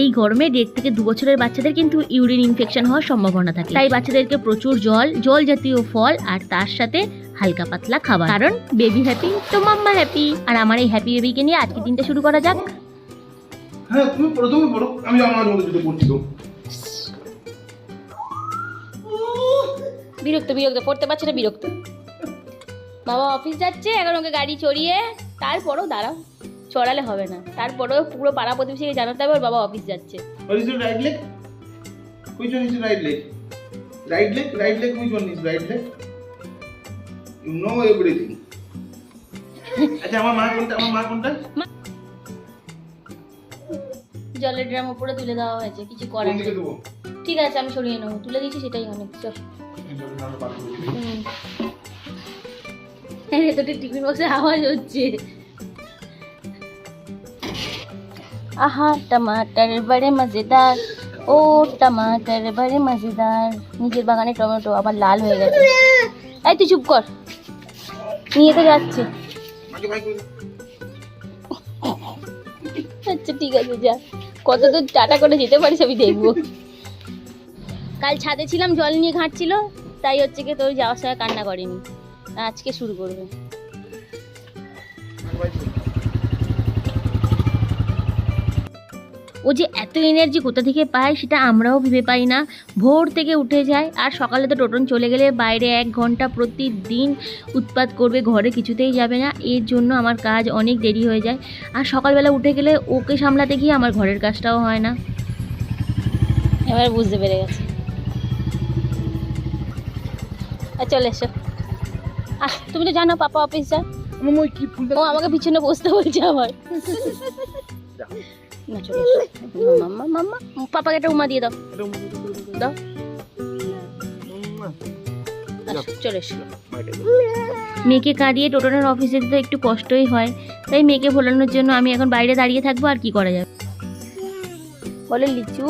এই গরমে দেড় থেকে দু বছরের বাচ্চাদের কিন্তু ইউরিন ইনফেকশন হওয়ার সম্ভাবনা থাকে। তাই বাচ্চাদেরকে প্রচুর জল জল জাতীয় ফল আর তার সাথে হালকা পাতলা খাবার। কারণ বেবি হ্যাপি তো মাম্মা হ্যাপি আর আমার এই হ্যাপি বেবিকে নিয়ে আজকে দিনটা শুরু করা যাক। হ্যাঁ তুমি পড়ো তুমি পড়ো আমি আমার মতো যদি পড়ছি তো। বিরক্ত বিরক্ত পড়তে পারছে না বিরক্ত। বাবা অফিস যাচ্ছে এখন ওকে গাড়ি চড়িয়ে তারপরও দাঁড়াও। চড়ালে হবে না। তারপরেও পুরো পাড়া প্রতিবেশীকে জানাতে হবে ওর বাবা অফিস যাচ্ছে. আচ্ছা আমার মা কোনটা? আমার মা কোনটা? জলের ড্রাম উপরে তুলে দেওয়া হয়েছে কিছু করার নেই। ঠিক আছে আমি সরিয়ে নেব। তুলে দিয়েছি সেটাই অনেক চল। হ্যাঁ ভেতরটা টিফিন বক্সে আওয়াজ হচ্ছে। আহা টমাটার বড়ে মজেদার ও টমাটার বড়ে মজেদার নিজের বাগানে টমেটো আবার লাল হয়ে গেছে এই তুই চুপ কর নিয়ে তো যাচ্ছে আচ্ছা ঠিক আছে যা কত দূর টাটা করে যেতে পারিস আমি দেখব কাল ছাদে ছিলাম জল নিয়ে ঘাঁটছিল তাই হচ্ছে কি তোর যাওয়ার সময় কান্না করেনি আজকে শুরু করবে ও যে এত এনার্জি কোথা থেকে পায় সেটা আমরাও ভেবে পাই না। ভোর থেকে উঠে যায় আর সকালে তো টোটন চলে গেলে বাইরে এক ঘণ্টা প্রতিদিন উৎপাত করবে ঘরে কিছুতেই যাবে না। এর জন্য আমার কাজ অনেক দেরি হয়ে যায়। আর সকালবেলা উঠে গেলে ওকে সামলাতে গিয়ে আমার ঘরের কাজটাও হয় না। এবার বুঝতে পেরে গেছে। চলে এসো। আহ তুমি তো জানো পাপা অফিস যায় আমার কি ও আমাকে পিছনে বসতে বলছে আবার। পাপাকে একটা উমা দিয়ে দাও। দাও। চলে মেয়েকে কাঁদিয়ে টোটনের অফিসে যেতে একটু কষ্টই হয়। তাই মেয়েকে ভোলানোর জন্য আমি এখন বাইরে দাঁড়িয়ে থাকব, আর কি করা যাবে? বলে, লিচু।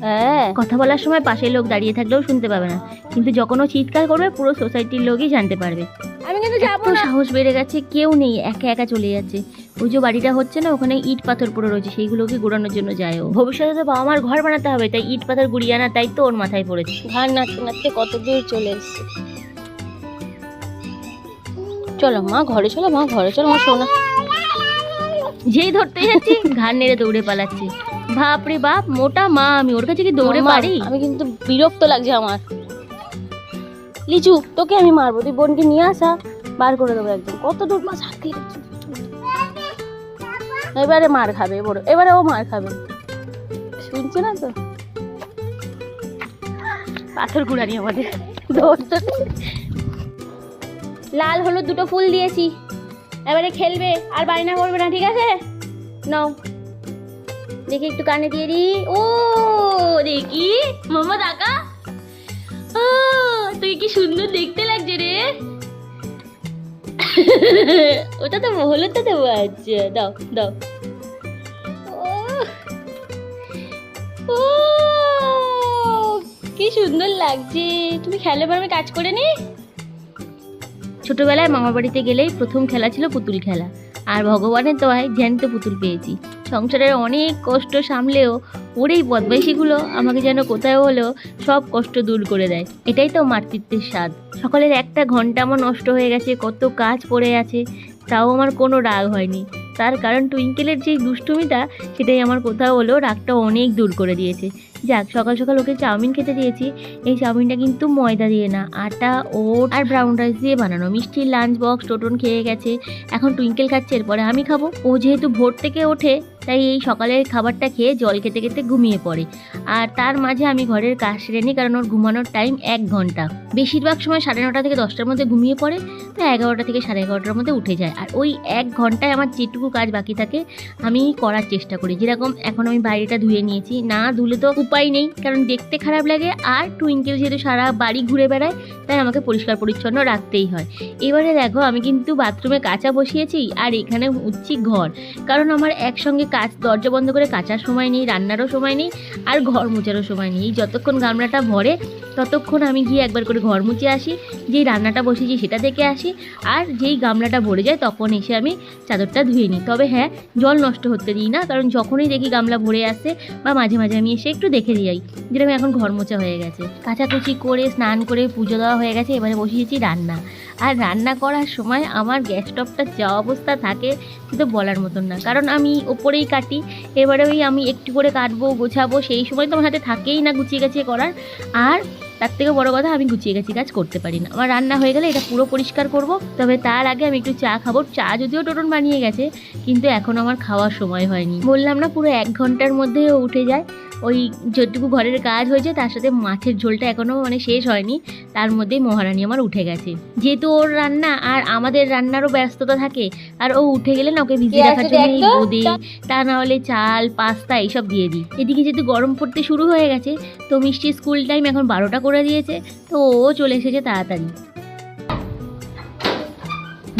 হ্যাঁ কথা বলার সময় পাশের লোক দাঁড়িয়ে থাকলেও শুনতে পাবে না। কিন্তু যখন ও চিৎকার করবে, পুরো সোসাইটির লোকই জানতে পারবে। আমি কিন্তু এত সাহস বেড়ে গেছে কেউ নেই একা একা চলে যাচ্ছে। ওই যে বাড়িটা হচ্ছে না ওখানে ইট পাথর পড়ে রয়েছে সেইগুলোকে গুড়ানোর জন্য যায় ও। ভবিষ্যতে তো বাবা মার ঘর বানাতে হবে তাই ইট পাথর গুড়িয়ে আনার দায়িত্ব ওর মাথায় পড়েছে। ঘর নাচতে নাচতে কত দূর চলে এসছে। চলো মা ঘরে চলো মা ঘরে চলো মা শোনা। যেই ধরতে যাচ্ছি ঘাড় নেড়ে দৌড়ে পালাচ্ছে। বাপ রে বাপ মোটা মা আমি ওর কাছে কি দৌড়ে পারি? আমি কিন্তু বিরক্ত লাগছে আমার। লিচু, তোকে আমি মারবো, তুই বোনকে নিয়ে আসা বার করে দেবো একদম। কত দূর মাছ এবারে মার খাবে বড় এবারে ও মার খাবে। শুনছে না তো? পাথর গুড়ানি আমাদের। লাল হলুদ দুটো ফুল দিয়েছি। এবারে খেলবে, আর বায়না করবে না, ঠিক আছে? নাও। দেখি একটু কানে দিয়ে দি ও, দেখি। মামা দাকা। ও তুই কি সুন্দর দেখতে লাগছে রে? ওটা তো হলুদটা দেবো আচ্ছা দাও দাও। কি সুন্দর লাগছে। তুমি খেলে আমি কাজ করে নি? ছোটবেলায় মামা বাড়িতে গেলেই প্রথম খেলা ছিল পুতুল খেলা। আর ভগবানের দোয়ায় জ্যান্ত পুতুল পেয়েছি। সংসারের অনেক কষ্ট সামলেও ওর এই বদমাইশিগুলো আমাকে যেন কোথায় হলেও সব কষ্ট দূর করে দেয়। এটাই তো মাতৃত্বের স্বাদ। সকালের একটা ঘণ্টা আমার নষ্ট হয়ে গেছে, কত কাজ পড়ে আছে, তাও আমার কোনো রাগ হয়নি। তার কারণ টুইঙ্কেলের যে দুষ্টুমিটা, সেটাই আমার কোথাও হলেও রাগটা অনেক দূর করে দিয়েছে। যাক, সকাল সকাল ওকে চাউমিন খেতে দিয়েছি। এই চাউমিনটা কিন্তু ময়দা দিয়ে না, আটা, ওট আর ব্রাউন রাইস দিয়ে বানানো। মিষ্টির লাঞ্চ বক্স টোটন খেয়ে গেছে। এখন টুইঙ্কেল খাচ্ছে, এরপরে আমি খাব। ও যেহেতু ভোর থেকে ওঠে, তাই এই সকালের খাবারটা খেয়ে জল খেতে খেতে ঘুমিয়ে পড়ে। আর তার মাঝে আমি ঘরের কাজ সেরে নিই, কারণ ওর ঘুমানোর টাইম এক ঘণ্টা। বেশিরভাগ সময় সাড়ে নটা থেকে দশটার মধ্যে ঘুমিয়ে পড়ে, তো এগারোটা থেকে সাড়ে এগারোটার মধ্যে উঠে যায়। আর ওই এক ঘন্টায় আমার যেটুকু কাজ বাকি থাকে, আমি করার চেষ্টা করি। যেরকম এখন আমি বাইরেটা ধুয়ে নিয়েছি, না ধুলে তো উপায় নেই, কারণ দেখতে খারাপ লাগে আর টুইঙ্কেল যেহেতু সারা বাড়ি ঘুরে বেড়ায়, তাই আমাকে পরিষ্কার পরিচ্ছন্ন রাখতেই হয়। এবারে দেখো, আমি কিন্তু বাথরুমে কাঁচা বসিয়েছি আর এখানে উঠছি ঘর। কারণ আমার একসঙ্গে কাজ দরজা বন্ধ করে কাঁচার সময় নেই, রান্নারও সময় নেই আর ঘর মোছারও সময় নেই। যতক্ষণ গামলাটা ভরে, ততক্ষণ আমি গিয়ে একবার করে ঘর মুছে আসি, যেই রান্নাটা বসেছি সেটা দেখে আসি আর যেই গামলাটা ভরে যায় তখন এসে আমি চাদরটা ধুয়ে নিই। তবে হ্যাঁ জল নষ্ট হতে দিই না, কারণ যখনই দেখি গামলা ভরে আসছে বা মাঝে মাঝে আমি এসে একটু দেখে যাই। যেরকম এখন ঘর মোচা হয়ে গেছে। কাচাকুচি করে, স্নান করে পুজো দেওয়া হয়ে গেছে, এবারে বসিয়েছি রান্না। আর রান্না করার সময় আমার গ্যাস স্টোভটা যা অবস্থা থাকে সেটা বলার মতন না। কারণ আমি ওপরেই কাটি, এবারে ওই আমি একটু করে কাটবো, গোছাবো, সেই সময় তো আমার হাতে থাকেই না গুছিয়ে গাছিয়ে করার। আর তার থেকে বড় কথা, আমি গুছিয়ে গেছি কাজ করতে পারি না। আমার রান্না হয়ে গেলে এটা পুরো পরিষ্কার করব, তবে তার আগে আমি একটু চা খাব। চা যদিও টোটন বানিয়ে গেছে, কিন্তু এখন আমার খাওয়ার সময় হয়নি। বললাম না, পুরো এক ঘণ্টার মধ্যে উঠে যায়। ওই যেটুকু ঘরের কাজ হয়েছে তার সাথে মাছের ঝোলটা এখনও মানে শেষ হয়নি। তার মধ্যেই মহারানী আমার উঠে গেছে। যেহেতু ওর রান্না আর আমাদের রান্নারও ব্যস্ততা থাকে আর ও উঠে গেলে না ওকে ভিজিয়ে রাখার জন্য এই তো? বোঁদে তা না হলে চাল পাস্তা এইসব দিয়ে দিই। এদিকে যেহেতু গরম পড়তে শুরু হয়ে গেছে তো মিষ্টির স্কুল টাইম এখন বারোটা করে দিয়েছে তো ও চলে এসেছে তাড়াতাড়ি।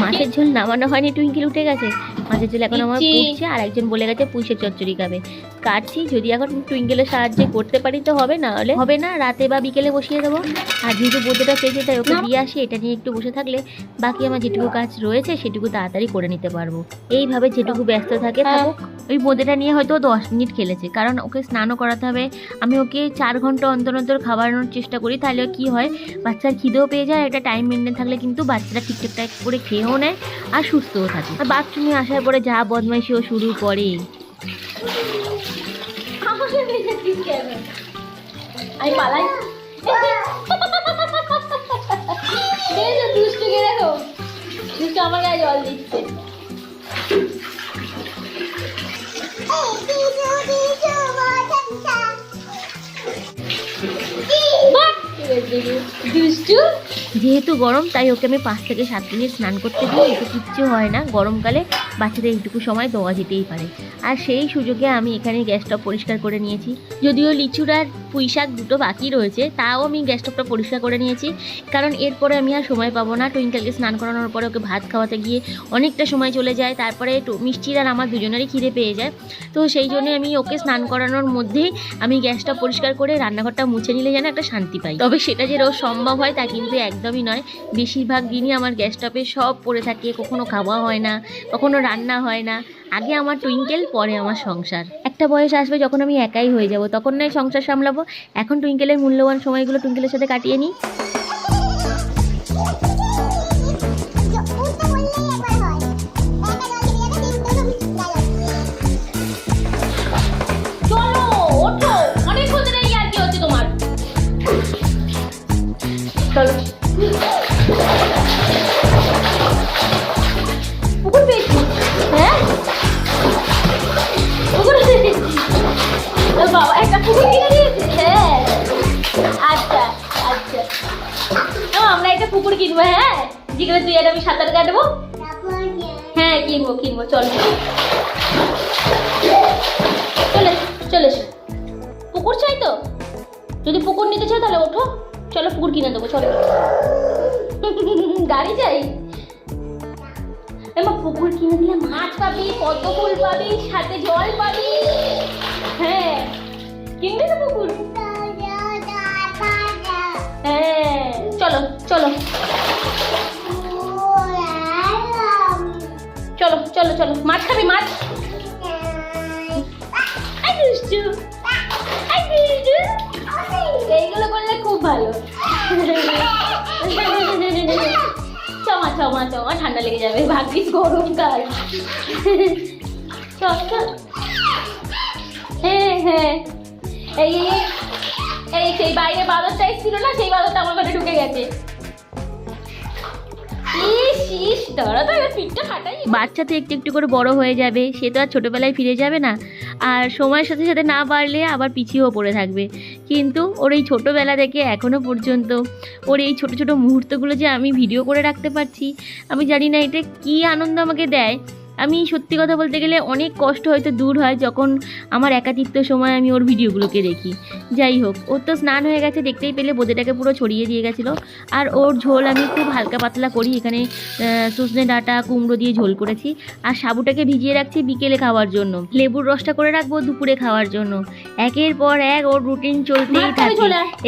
মাছের ঝোল নামানো হয়নি টুইঙ্কিল উঠে গেছে। মাছের ঝোল এখন আমার। ফুটছে আর একজন বলে গেছে পুঁইশের চচ্চড়ি খাবে। কাটছি যদি এখন টুইঙ্কেলের সাহায্যে করতে পারি তো হবে না হলে হবে না রাতে বা বিকেলে বসিয়ে দেবো। আর যেহেতু বোধটা চেয়েছে তাই ওকে দিয়ে আসি এটা নিয়ে একটু বসে থাকলে বাকি আমার যেটুকু কাজ রয়েছে সেটুকু তাড়াতাড়ি করে নিতে পারব। এইভাবে যেটুকু ব্যস্ত থাকে। থাকুক। ওই বোঁদেটা নিয়ে হয়তো দশ মিনিট খেলেছে কারণ ওকে স্নানও করাতে হবে। আমি ওকে চার ঘণ্টা অন্তর অন্তর খাওয়ানোর চেষ্টা করি তাহলে কি হয়? বাচ্চার খিদেও পেয়ে যায় একটা টাইম মেনটেন থাকলে কিন্তু বাচ্চারা ঠিকঠাক করে খেয়েও নেয় আর সুস্থও থাকে। আর বাথরুমে আসার পরে যা বদমাইশিও শুরু করে। আমি পালাই। দেখেছ দুষ্টুকে দেখো। দুষ্টু আমার গায়ে জল দিচ্ছে! যেহেতু গরম, তাই ওকে আমি পাঁচ থেকে সাত মিনিট স্নান করতে দিই। এতে কিচ্ছু হয় না। গরমকালে বাচ্চাদের এইটুকু সময় দেওয়া যেতেই পারে। আর সেই সুযোগে আমি এখানে গ্যাসটা পরিষ্কার করে নিয়েছি। যদিও লিচুর পুঁই শাক দুটো বাকি রয়েছে, তাও আমি গ্যাস গ্যাসটপটা পরিষ্কার করে নিয়েছি। কারণ এরপরে আমি আর সময় পাবো না, টুইঙ্কেলকে স্নান করানোর পরে ওকে ভাত খাওয়াতে গিয়ে অনেকটা সময় চলে যায়, তারপরে মিষ্টির আর আমার দুজনেরই খিদে পেয়ে যায়। তো সেই জন্য আমি ওকে স্নান করানোর মধ্যেই আমি গ্যাসটা পরিষ্কার করে রান্নাঘরটা মুছে নিলে যেন একটা শান্তি পাই। তবে সেটা যে সম্ভব হয় তা কিন্তু একদমই নয়। বেশিরভাগ দিনই আমার গ্যাসটাপে সব পড়ে থাকে, কখনো খাওয়া হয় না, কখনো রান্না হয় না। আগে আমার টুইঙ্কেল পরে আমার সংসার। একটা বয়স আসবে যখন আমি একাই হয়ে যাব, তখন নয় সংসার সামলাবো। এখন টুইঙ্কেলের মূল্যবান সময়গুলো টুইঙ্কেলের সাথে কাটিয়ে নিই। পুকুর কিনবো হ্যাঁ? যেখানে তুই আর আমি সাঁতার কাটবো? হ্যাঁ কিনবো কিনবো, চলো। চলে চলে পুকুর চাই তো? যদি পুকুর নিতে চাও তাহলে ওঠো। চলো, পুকুর কিনে দেবো, চলো। গাড়ি চাই? এমা, পুকুর কিনে দিলে মাছ পাবি কত ফুল পাবি, সাথে জল পাবি। চলো। চলো চলো চলো। মাছ খাবি মাছ? এইগুলো করলে খুব ভালো। চমা চমা চমা ঠান্ডা লেগে যাবে। ভাগ্যিস গরমকাল চল চল। হ্যাঁ হ্যাঁ। এই এই, এই সেই বাইরে বাদরটা এসেছিল না? সেই বাদরটা আমার ঘরে ঢুকে গেছে। বাচ্চা তো একটু একটু করে বড় হয়ে যাবে, সে তো আর ছোটোবেলায় ফিরে যাবে না। আর সময়ের সাথে সাথে না বাড়লে আবার পিছিয়েও পড়ে থাকবে। কিন্তু ওর এই ছোটোবেলা থেকে এখনও পর্যন্ত, ওর এই ছোটো ছোটো মুহূর্তগুলো যে আমি ভিডিও করে রাখতে পারছি, আমি জানি না এটা কী আনন্দ আমাকে দেয়। আমি সত্যি কথা বলতে গেলে অনেক কষ্ট হয়তো দূর হয় যখন আমার একাকিত্ব সময় আমি ওর ভিডিওগুলোকে দেখি। যাই হোক ওর তো স্নান হয়ে গেছে দেখতেই পেলে বোঁদেটাকে পুরো ছড়িয়ে দিয়ে গেছিল। আর ওর ঝোল আমি খুব হালকা পাতলা করি এখানে সজনে ডাঁটা কুমড়ো দিয়ে ঝোল করেছি। আর সাবুটাকে ভিজিয়ে রাখছি বিকেলে খাওয়ার জন্য। লেবুর রসটা করে রাখব দুপুরে খাওয়ার জন্য। একের পর এক ওর রুটিন চলতেই থাকে।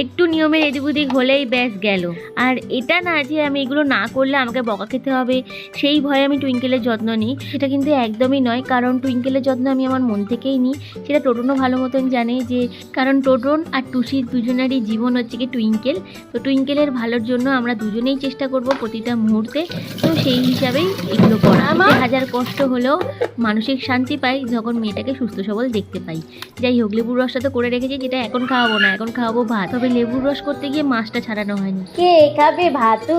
একটু নিয়মের এদিক ওদিক হলেই ব্যাস গেল। আর এটা না যে আমি এগুলো না করলে আমাকে বকা খেতে হবে সেই ভয়ে আমি টুইঙ্কেলের যত্ন নিই। সেটা কিন্তু একদমই নয়। কারণ টুইঙ্কেলের যত্ন আমি আমার মন থেকেই নিই। সেটা টোটনও ভালো মতন জানে যে কারণ টোটন আর টুসির দুজনেরই জীবন হচ্ছে কি টুইঙ্কেল তো টুইঙ্কেলের ভালোর জন্য আমরা দুজনেই চেষ্টা করব প্রতিটা মুহূর্তে। তো সেই হিসাবেই এগুলো করা। হাজার কষ্ট হলেও মানসিক শান্তি পাই যখন মেয়েটাকে সুস্থ সবল দেখতে পাই। যাই হোক লেবুর রসটা তো করে রেখেছি যেটা এখন খাওয়াবো না। এখন খাওয়াবো ভাত। তবে লেবুর রস করতে গিয়ে মাছটা ছাড়ানো হয়নি। কে খাবে ভাতু?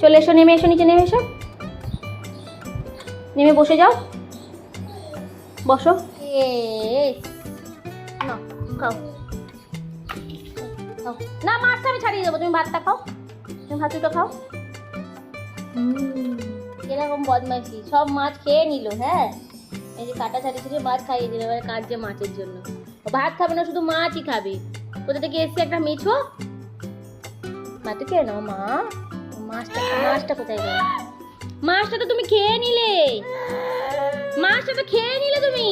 চলে এসো নেমে এসো নিচে নেমে এসো। নেমে বসে যাও। বসো। নাও, খাও। খাও। না মাছটা আমি ছাড়িয়ে দেবো তুমি ভাতটা খাও। তুমি ভাতুটা খাও। এরকম বদমাইশি সব মাছ খেয়ে নিল হ্যাঁ? এই যে কাটা ছাড়িয়ে ছিল মাছ খাইয়ে দিল এবার কাটছে মাছের জন্য। ভাত খাবে না শুধু মাছই খাবে। কোথা থেকে এসছে একটা মেছো ভাত খেয়ে নাও মা। মাছটা মাছটা কোথায় গেল? মাছটা তো তুমি খেয়ে নিলে। মাছটা তো খেয়ে নিলে তুমি।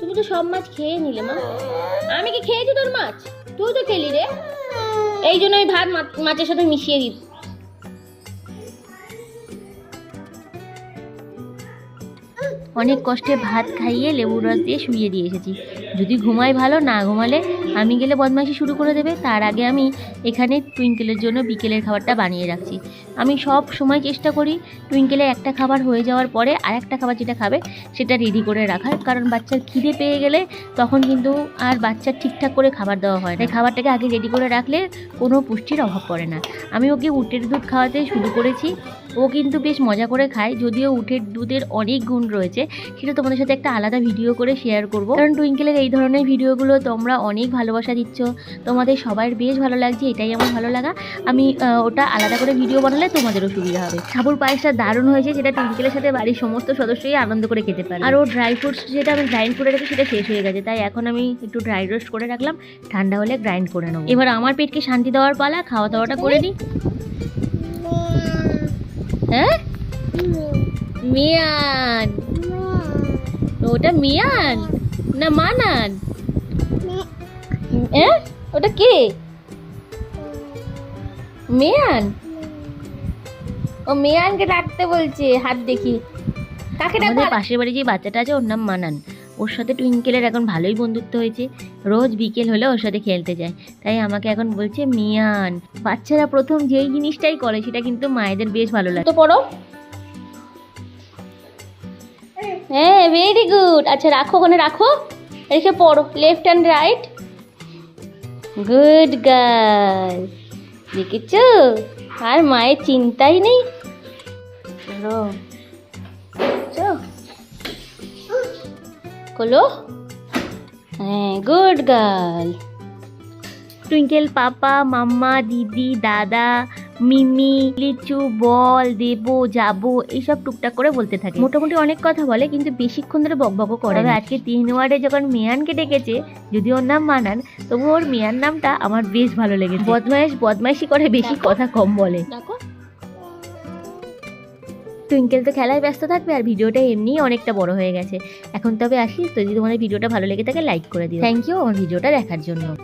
তুমি তো সব মাছ খেয়ে নিলে, মা। আমি কি খেয়েছি তোর মাছ? তুই তো খেলি রে। এই জন্য আমি ভাত মাছের সাথে মিশিয়ে দিই অনেক কষ্টে ভাত খাইয়ে লেবুর রস দিয়ে শুয়ে দিয়ে এসেছি। যদি ঘুমায় ভালো, না ঘুমালে আমি গেলে বদমাইশি শুরু করে দেবে। তার আগে আমি এখানে টুইঙ্কেলের জন্য বিকেলের খাবারটা বানিয়ে রাখছি। আমি সব সময় চেষ্টা করি টুইঙ্কেলের একটা খাবার হয়ে যাওয়ার পরে আর একটা খাবার যেটা খাবে সেটা রেডি করে রাখার। কারণ বাচ্চার খিদে পেয়ে গেলে তখন কিন্তু আর বাচ্চার ঠিকঠাক করে খাবার দেওয়া হয় না। খাবারটাকে আগে রেডি করে রাখলে কোনো পুষ্টির অভাব পড়ে না। আমি ওকে উটের দুধ খাওয়াতে শুরু করেছি। ও কিন্তু বেশ মজা করে খায়, যদিও উটের দুধের অনেক গুণ রয়েছে। সেটা তোমাদের সাথে একটা আলাদা ভিডিও করে শেয়ার করব। কারণ টুইঙ্কেলের এই ধরনের ভিডিওগুলো তোমরা অনেক ভালোবাসা দিচ্ছ। তোমাদের সবার বেশ ভালো লাগছে, এটাই আমার ভালো লাগা। আমি ওটা আলাদা করে ভিডিও বানালে তোমাদেরও সুবিধা হবে। সাবুর পায়েসটা দারুণ হয়েছে যেটা টুইঙ্কেলের সাথে বাড়ির সমস্ত সদস্যই আনন্দ করে খেতে পারে আর ও ড্রাই ফ্রুটস যেটা আমি গ্রাইন্ড করে রেখে সেটা শেষ হয়ে গেছে। তাই এখন আমি একটু ড্রাই রোস্ট করে রাখলাম ঠান্ডা হলে গ্রাইন্ড করে নেব। এবার আমার পেটকে শান্তি দেওয়ার পালা খাওয়া দাওয়াটা করে নিই হ্যাঁ? মিয়ান। ওটা মিয়ান? না মানান। হ্যাঁ? ওটা কে? মিয়ান? ও মিয়ানকে ডাকতে বলছে হাত দেখি। কাকে ডাকবো? পাশের বাড়ি যে বাচ্চাটা আছে ওর নাম মানান। ওর সাথে টুইঙ্কেলের এখন ভালোই বন্ধুত্ব হয়েছে। রোজ বিকেল হলে ওর সাথে খেলতে যায়। তাই আমাকে এখন বলছে মিয়ান। বাচ্চারা প্রথম যেই জিনিসটাই করে সেটা কিন্তু মায়েদের বেশ ভালো লাগে। তো পড়ো হ্যাঁ ভেরি গুড আচ্ছা রাখো ওখানে রাখো। রেখে পড়ো left and right good girl দেখেছ? আর মায়ের চিন্তাই নেই চলো দেখেছ? খোলো হ্যাঁ good girl twinkle papa mamma দিদি দাদা মিমি লিচু বল দেবো যাব এইসব টুকটাক করে বলতে থাকে। মোটামুটি অনেক কথা বলে কিন্তু বেশিক্ষণ ধরে বক বকবকও করে আজকে তিন ওয়ার্ডে যখন মিয়ানকে ডেকেছে যদি ওর নাম মানান তবু ওর মিয়ান নামটা আমার বেশ ভালো লেগেছে। বদমাইশ বদমাইশি করে বেশি কথা কম বলে। টুইঙ্কেল তো খেলায় ব্যস্ত থাকবে আর ভিডিওটা এমনিই অনেকটা বড় হয়ে গেছে। এখন তবে আসি যদি তোমাদের ভিডিওটা ভালো লেগে থাকে লাইক করে দিও। থ্যাংক ইউ আমার ভিডিওটা দেখার জন্য।